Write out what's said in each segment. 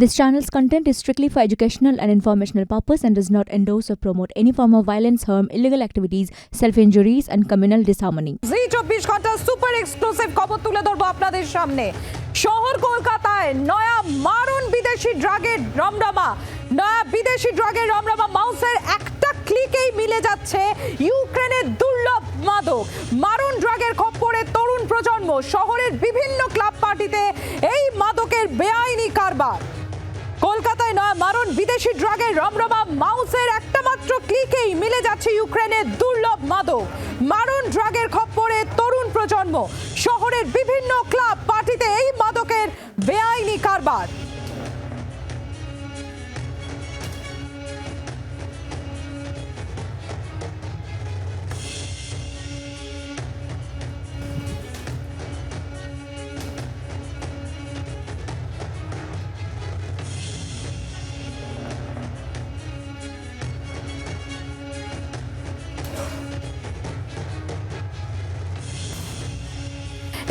This channel's content is strictly for educational and informational purpose and does not endorse or promote any form of violence, harm, illegal activities, self-injuries and communal disharmony. জি চব্বিশ ঘণ্টা super exclusive খবর তুলে ধরবো আপনাদের সামনে শহর কলকাতায় নয়া মারুন বিদেশি ড্রাগের রমরমা নয়া বিদেশি ড্রাগের রমরমা মাউসের একটা ক্লিকেই মিলে যাচ্ছে ইউক্রেনের দুর্লভ মাদক মারুন ড্রাগের খপ্পরে তরুণ প্রজন্ম শহরের বিভিন্ন ক্লাব পার্টিতে এই মাদকের বেআইনি কারবার কলকাতায় নয় মারণ বিদেশি ড্রাগের রমরমা মাউসের একটা মাত্র ক্লিকেই মিলে যাচ্ছে ইউক্রেনের দুর্লভ মাদক। মারণ ড্রাগের খপ্পরে তরুণ প্রজন্ম। শহরের বিভিন্ন ক্লাব পার্টিতে এই মাদকের বেআইনি কারবার।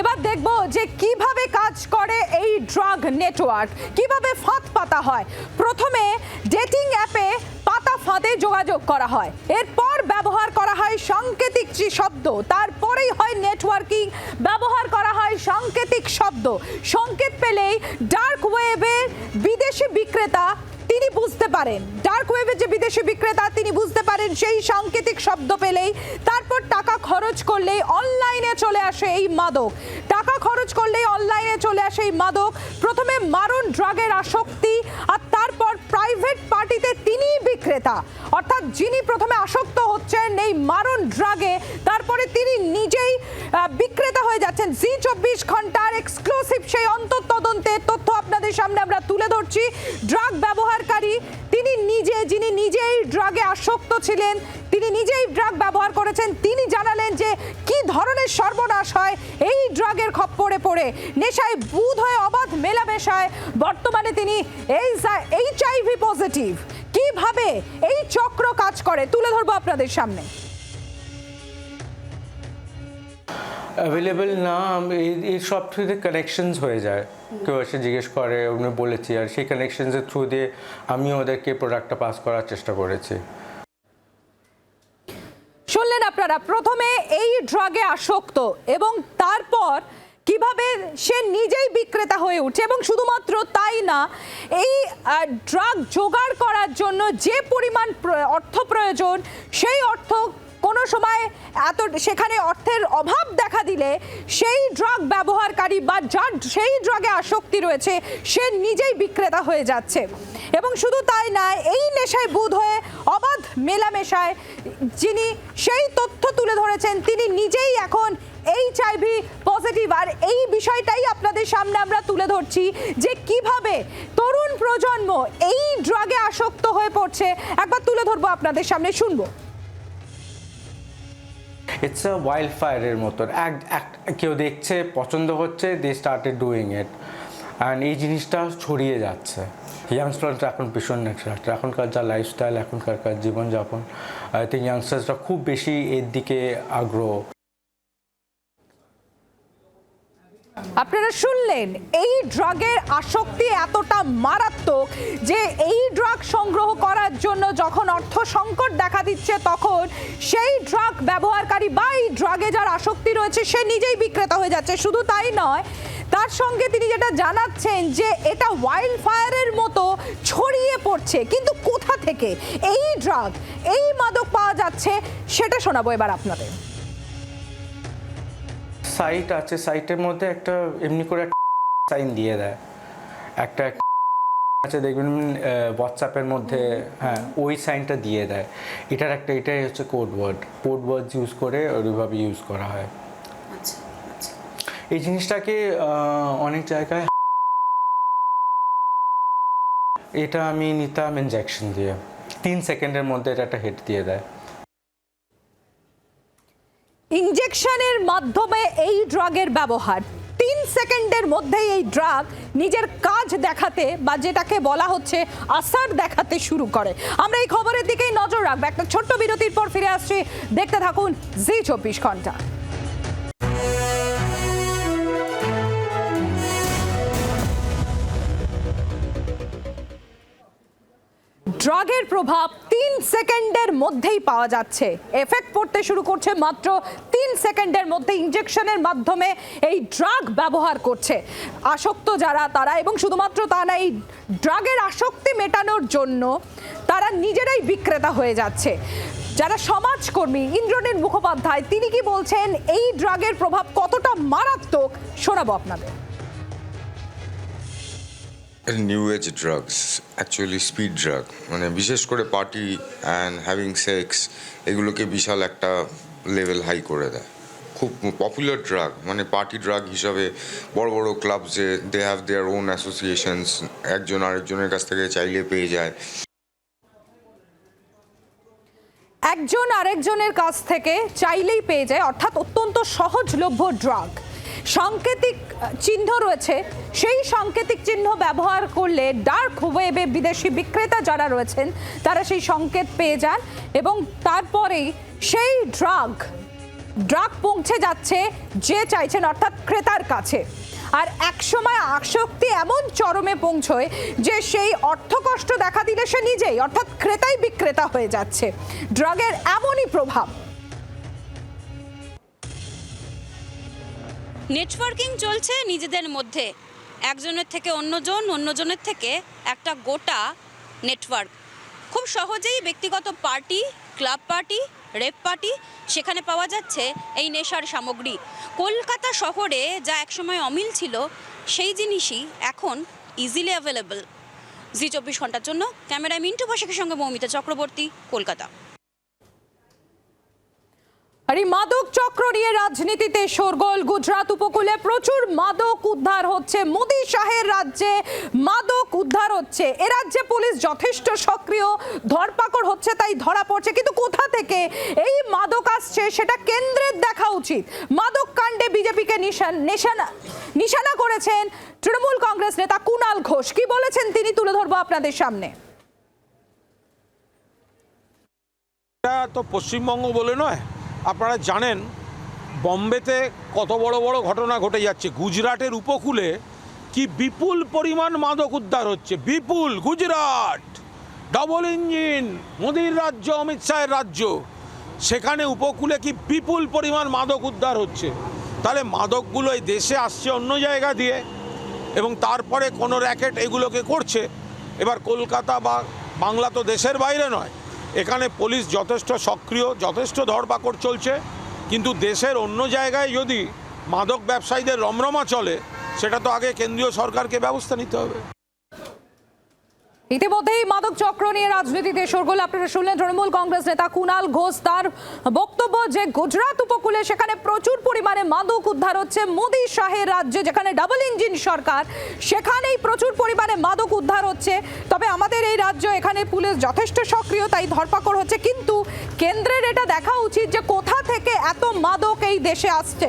এবার দেখব যে কীভাবে কাজ করে এই ড্রাগ নেটওয়ার্ক, কীভাবে ফাঁদ পাতা হয়। প্রথমে ডেটিং অ্যাপে পাতা ফাঁদে যোগাযোগ করা হয়। এরপর ব্যবহার করা হয় সাংকেতিক শব্দ, তারপরেই হয় নেটওয়ার্কিং। ব্যবহার করা হয় সাংকেতিক শব্দ। সংকেত পেলেই ডার্ক ওয়েবে বিদেশি বিক্রেতা তিনি বুঝতে পারেন। ডার্ক ওয়েবের যে বিদেশি বিক্রেতা তিনি বুঝতে পারেন, সেই সাংকেতিক শব্দ পেলেই তারপর খরচ করলেই অনলাইনে চলে আসে এই মাদক। টাকা খরচ করলেই অনলাইনে চলে আসে এই মাদক। প্রথমে মারণ ড্রাগের আসক্তি আর তারপর প্রাইভেট পার্টিতে তিনিই বিক্রেতা। অর্থাৎ যিনি প্রথমে আসক্ত হচ্ছেন এই মারণ ড্রাগে, তারপরে তিনি নিজেই বিক্রেতা হয়ে যাচ্ছেন। জি চব্বিশ ঘণ্টার এক্সক্লুসিভ সেই অন্তঃতদন্তের তথ্য আপনাদের সামনে আমরা তুলে ধরছি। ড্রাগ ব্যবহারকারী, তিনি নিজে, যিনি নিজেই ড্রাগে আসক্ত ছিলেন তিনি নিজেই ড্রাগ ব্যবহার করেছেন। তিনি জানালেন যে, কি ধরনের সর্বনাশ হয়? এই ড্রাগের খপ্পরে পড়ে। নেশায় বুধ হয়ে অবাধ মেলামেশায়। বর্তমানে তিনি এই এইচ আইভি পজিটিভ কীভাবে এই চক্র কাজ করে? তুলে ধরবো আপনাদের সামনে। অ্যাভেলেবেল না, এই সব থ্রুতে কানেকশনস হয়ে যায়। কেউ এসে জিজ্ঞেস করে, উনি বলেছি, আর সেই কানেকশনসের থ্রু দিয়ে আমি ওদেরকে প্রোডাক্টটা পাস করার চেষ্টা করেছি। আপনারা প্রথমে এই ড্রাগে আসক্ত এবং তারপর কীভাবে সে নিজেই বিক্রেতা হয়ে উঠে এবং শুধুমাত্র তাই না, এই ড্রাগ জোগাড় করার জন্য যে পরিমাণ অর্থ প্রয়োজন, সেই অর্থ কোনো সময় এত সেখানে অর্থের অভাব দেখা দিলে সেই ড্রাগ ব্যবহারকারী বা যার সেই ড্রাগে আসক্তি রয়েছে, সে নিজেই বিক্রেতা হয়ে যাচ্ছে। এবং শুধু তাই না এই নেশায় বুধ হয়ে অবাধ মেলামেশায় যিনি সেই তথ্য তুলে ধরেছেন, তিনি নিজেই এখন এইচ আইভি পজিটিভ আর এই বিষয়টাই আপনাদের সামনে আমরা তুলে ধরছি যে কীভাবে তরুণ প্রজন্ম এই ড্রাগে আসক্ত হয়ে পড়ছে। একবার তুলে ধরবো আপনাদের সামনে, শুনব। ইটস আ ওয়াইল্ড ফায়ারের মতন। এক, এক- কেউ দেখছে, পছন্দ হচ্ছে they started doing it and এই জিনিসটা ছড়িয়ে যাচ্ছে। ইয়াংস্টাররা এখন ভীষণ নেক্সট এখনকার যা লাইফস্টাইল এখনকার কার জীবনযাপন আই থিঙ্ক ইয়াংস্টার্সরা খুব বেশি এর দিকে আগ্রহ। আপনারা শুনলেন, এই ড্রাগের আসক্তি এতটা মারাত্মক যে এই ড্রাগ যখন অর্থ সংকট দেখা দিচ্ছে, তখন সেই ড্রাগ ব্যবহারকারী বা এই ড্রাগে যার আসক্তি রয়েছে, সে নিজেই বিক্রেতা হয়ে যাচ্ছে। শুধু তাই নয়, তার সঙ্গে তিনি যেটা জানাচ্ছেন যে, এটা ওয়াইল্ড ফায়ারের মতো ছড়িয়ে পড়ছে। কিন্তু কোথা থেকে? এই ড্রাগ এই মাদক পাওয়া যাচ্ছে, সেটা শোনাবো এবার আপনাদের। সাইট আছে সাইটের মধ্যে একটা এমনি করে সাইন দিয়ে দেয়। একটা আছে দেখবেন হোয়াটসঅ্যাপের মধ্যে হ্যাঁ ওই সাইনটা দিয়ে দেয়। এটার একটা এটাই হচ্ছে code word code word use করে ওইভাবে ইউজ করা হয়। এই জিনিসটাকে অনেক জায়গায় এটা আমি নিতাম ইনজেকশন দিয়ে। তিন সেকেন্ডের মধ্যে এটা একটা হেড দিয়ে দেয়। ইনজেকশনের মাধ্যমে এই ড্রাগের ব্যবহার। সেকেন্ডের মধ্যেই এই ড্রাগ নিজের কাজ দেখাতে বা যেটাকে বলা হচ্ছে আসার দেখাতে শুরু করে। আমরা এই খবরের দিকেই নজর রাখব। একটা ছোট্ট বিরতির পর ফিরে আসছি। দেখতে থাকুন জি চব্বিশ ঘণ্টা। ড্রাগের প্রভাব সেকেন্ডের মধ্যেই পাওয়া যাচ্ছে। এফেক্ট পড়তে শুরু করছে মাত্র তিন সেকেন্ডের মধ্যে ইনজেকশনের মাধ্যমে এই ড্রাগ ব্যবহার করছে। আসক্ত যারা, তারা এবং শুধুমাত্র তা না, এই ড্রাগের আসক্তি মেটানোর জন্য তারা নিজেরাই বিক্রেতা হয়ে যাচ্ছে। যারা সমাজকর্মী, ইন্দ্রনীল মুখোপাধ্যায়, তিনি কি বলছেন, এই ড্রাগের প্রভাব কতটা মারাত্মক, শোনাবো আপনাদের। New age drugs actually speed drug মানে বিশেষ করে পার্টি অ্যান্ড হ্যাভিং সেক্স এগুলোকে বিশাল একটা লেভেল হাই করে দেয়। খুব পপুলার ড্রাগ মানে পার্টি ড্রাগ হিসাবে বড় বড় ক্লাবসে they have their own associations একজন আরেকজনের কাছ থেকে চাইলে পেয়ে যায়। একজন আরেকজনের কাছ থেকে চাইলেই পেয়ে যায়, অর্থাৎ অত্যন্ত সহজলভ্য ড্রাগ সাংকেতিক চিহ্ন রয়েছে। সেই সাংকেতিক চিহ্ন ব্যবহার করলে ডার্ক ওয়েবে বিদেশি বিক্রেতা যারা রয়েছেন, তারা সেই সংকেত পেয়ে যান এবং তারপরেই সেই ড্রাগ ড্রাগ পৌঁছে যাচ্ছে যে চাইছেন অর্থাৎ ক্রেতার কাছে। আর একসময় আসক্তি এমন চরমে পৌঁছয় যে সেই অর্থকষ্ট দেখা দিলে সে নিজেই, অর্থাৎ ক্রেতাই বিক্রেতা হয়ে যাচ্ছে। ড্রাগের এমনই প্রভাব। নেটওয়ার্কিং চলছে নিজেদের মধ্যে। একজনের থেকে অন্যজন, অন্যজনের থেকে একটা গোটা নেটওয়ার্ক। খুব সহজেই ব্যক্তিগত party, club party, rave party সেখানে পাওয়া যাচ্ছে এই নেশার সামগ্রী। কলকাতা শহরে যা একসময় অমিল ছিল, সেই জিনিসই এখন ইজিলি অ্যাভেলেবল জি চব্বিশ ঘণ্টার জন্য ক্যামেরায় মিন্টু বসাকের সঙ্গে মৌমিতা চক্রবর্তী, কলকাতা। আর এই মাদক চক্র নিয়ে রাজনীতিতে শোরগোল। গুজরাট উপকূলে প্রচুর মাদক উদ্ধার হচ্ছে। মোদি শাহের রাজ্যে মাদক উদ্ধার হচ্ছে। এ রাজ্যে পুলিশ যথেষ্ট সক্রিয়। ধরপাকড় হচ্ছে, তাই ধরা পড়ছে। কিন্তু কোথা থেকে এই মাদক আসছে, সেটা কেন্দ্রের দেখা উচিত। মাদক কাণ্ডে বিজেপিকে নিশান নিশানা নিশানা করেছেন তৃণমূল কংগ্রেস নেতা কুণাল ঘোষ। কি বলেছেন তিনি তুলে ধরবো আপনাদের সামনে। তো পশ্চিমবঙ্গ বলে নয় আপনারা জানেন, বম্বেতে কত বড় বড় ঘটনা ঘটে যাচ্ছে। গুজরাটের উপকূলে কি বিপুল পরিমাণ মাদক উদ্ধার হচ্ছে? বিপুল, গুজরাট! ডবল ইঞ্জিন মোদির রাজ্য, অমিত শাহের রাজ্য। সেখানে উপকূলে কি বিপুল পরিমাণ মাদক উদ্ধার হচ্ছে? তাহলে মাদকগুলো এই দেশে আসছে অন্য জায়গা দিয়ে এবং তারপরে কোনো র্যাকেট এগুলোকে করছে। এবার কলকাতা বা বাংলা তো দেশের বাইরে নয়। এখানে পুলিশ যথেষ্ট সক্রিয়, যথেষ্ট ধরপাকড় চলছে, কিন্তু দেশের অন্য জায়গায় যদি মাদক ব্যবসায়ীদের রমরমা চলে, সেটা তো আগে কেন্দ্রীয় সরকারকে ব্যবস্থা নিতে হবে। ইতিমধ্যেই মাদক চক্র নিয়ে রাজনীতিতে শোরগোল আপনারা শুনলেন তৃণমূল কংগ্রেস নেতা কুনাল ঘোষ। তার বক্তব্য যে গুজরাট উপকূলে সেখানে প্রচুর পরিমাণে মাদক উদ্ধার হচ্ছে মোদি শাহের রাজ্যে, যেখানে ডাবল ইঞ্জিন সরকার, সেখানেই প্রচুর পরিমাণে মাদক উদ্ধার হচ্ছে। তবে আমাদের এই রাজ্য, এখানে পুলিশ যথেষ্ট সক্রিয়, তাই ধরপাকড় হচ্ছে। কিন্তু কেন্দ্রের এটা দেখা উচিত যে কোথা থেকে এত মাদক এই দেশে আসছে।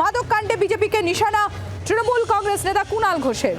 মাদক কাণ্ডে বিজেপিকে নিশানা তৃণমূল কংগ্রেস নেতা কুণাল ঘোষের।